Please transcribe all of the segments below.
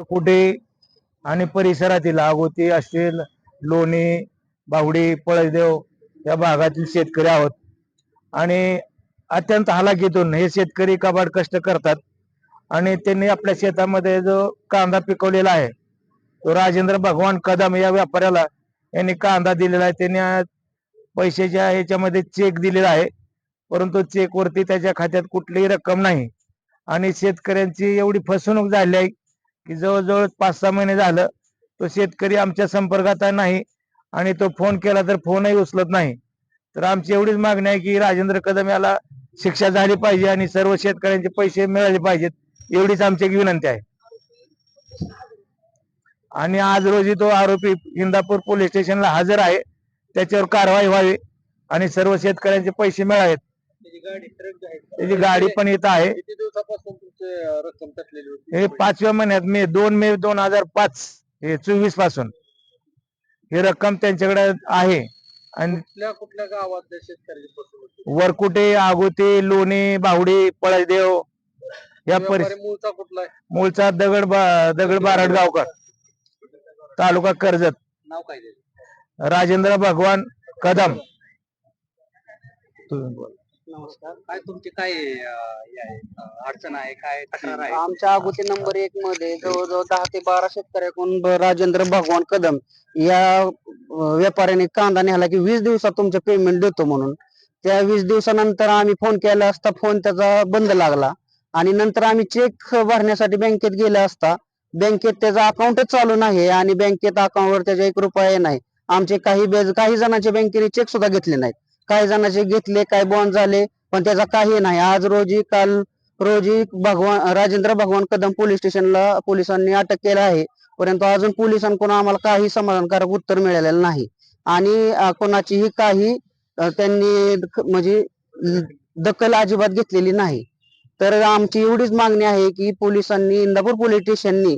कुठे आणि परिसरातील आगोती असतील लोणी बावडी पळसदेव या भागातील शेतकरी आहोत. आणि अत्यंत हालाकीतून हे शेतकरी कबाड कष्ट करतात आणि त्यांनी आपल्या शेतामध्ये जो कांदा पिकवलेला आहे तो राजेंद्र भगवान कदम या व्यापाऱ्याला यांनी कांदा दिलेला आहे. त्यांनी पैशाच्या ह्याच्यामध्ये चेक दिलेला आहे परंतु चेकवरती त्याच्या खात्यात कुठलीही रक्कम नाही. आणि शेतकऱ्यांची एवढी फसवणूक झाली आहे की जवळजवळ पाच सहा महिने झालं तो शेतकरी आमच्या संपर्कात नाही आणि तो फोन केला तर फोनही उचलत नाही. तर आमची एवढीच मागणी आहे की राजेंद्र कदम याला शिक्षा झाली पाहिजे आणि सर्व शेतकऱ्यांचे पैसे मिळाले पाहिजेत एवढीच आमची एक विनंती आहे. आणि आज रोजी तो आरोपी इंदापूर पोलीस स्टेशनला हजर आहे त्याच्यावर कारवाई व्हावी आणि सर्व शेतकऱ्यांचे पैसे मिळावेत. त्याची गाडी आहे. पण इथं आहे. रक्कम तटलेली होती. हे पाचव्या महिन्यात मे दोन मे दोन हजार पाच हे चोवीसपासून. ही रक्कम त्यांच्याकडे आहे. आणि कुठल्या कुठल्या गावातल्या शेतकऱ्याची फसवणूक केली? वरकुटे आगोते लोणी बावडी पळसदेव या व्यापारी परिस मूळचा कुठला आहे? मूळचा दगड बा- दगड बारड गावकर तालुका कर्जत. नाव काय त्याचं? राजेंद्र भगवान कदम. तुम्ही बोला. नमस्कार. काय तुमची काय अं, हे आहे अं, अडचण आहे? काय तक्रार आहे? आमच्या आगोती नंबर एक मध्ये जवळजवळ दहा ते बारा शेतकऱ्याकडून ब- राजेंद्र भगवान कदम या अं, व्यापाऱ्याने कांदा नेला की वीस दिवसात तुमचं पेमेंट देतो म्हणून. त्या वीस दिवसानंतर आम्ही फोन केला असता फोन त्याचा बंद लागला. आणि नंतर आम्ही चेक भरण्यासाठी बँकेत गेला असता. बँकेत त्याचा अकाउंटच चालू नाही आणि बँकेत अकाउंटवर त्याचा एक रुपया नाही. आमचे काही बेज काही जणांच्या बँकेने चेक सुद्धा घेतले नाहीत. काही जणांचे घेतले काही बॉन्ड झाले पण त्याचा काही नाही. आज रोजी काल रोजी भगवान राजेंद्र भगवान कदम पोलीस स्टेशनला पोलिसांनी अटक केलं आहे. परंतु अजून पोलिसांकडून आम्हाला काही समाधानकारक उत्तर मिळालेलं नाही. आणि कोणाचीही काही त्यांनी म्हणजे दखल अजिबात घेतलेली नाही. तर आमची एवढीच मागणी आहे की पोलिसांनी इंदापूर पोलीस स्टेशननी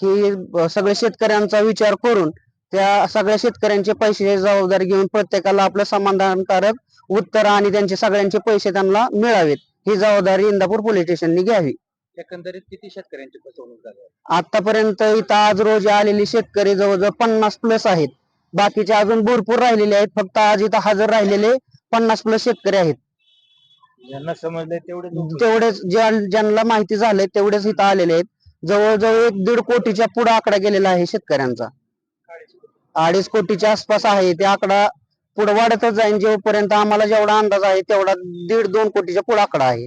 ही अं, सगळ्या शेतकऱ्यांचा विचार करून त्या सगळ्या शेतकऱ्यांचे पैशाची जबाबदारी घेऊन प्रत्येकाला आपलं समाधानकारक उत्तर आणि त्यांचे सगळ्यांचे पैसे त्यांना मिळावेत. ही जबाबदारी इंदापूर पोलीस स्टेशननी घ्यावी. एकंदरीत किती शेतकऱ्यांची फसवणूक झाली? आतापर्यंत इथं आज रोजी आलेले शेतकरी जवळजवळ पन्नास प्लस आहेत. बाकीचे अजून भरपूर राहिलेले आहेत. फक्त आज इथं हजर राहिलेले पन्नास प्लस शेतकरी आहेत. ज्यांना समजले तेवढे तेवढेच ज्या- ज्यांना माहिती झालंय तेवढेच इथं आलेले आहेत. जवळजवळ एक दीड कोटीच्या पुढे आकडा गेलेला आहे शेतकऱ्यांचा. अडीच कोटीच्या आसपास आहे. ते आकडा पुढे वाढतच जाईल जेवपर्यंत आम्हाला जेवढा अंदाज आहे तेवढा दीड दोन कोटीच्या पुढे आकडा आहे.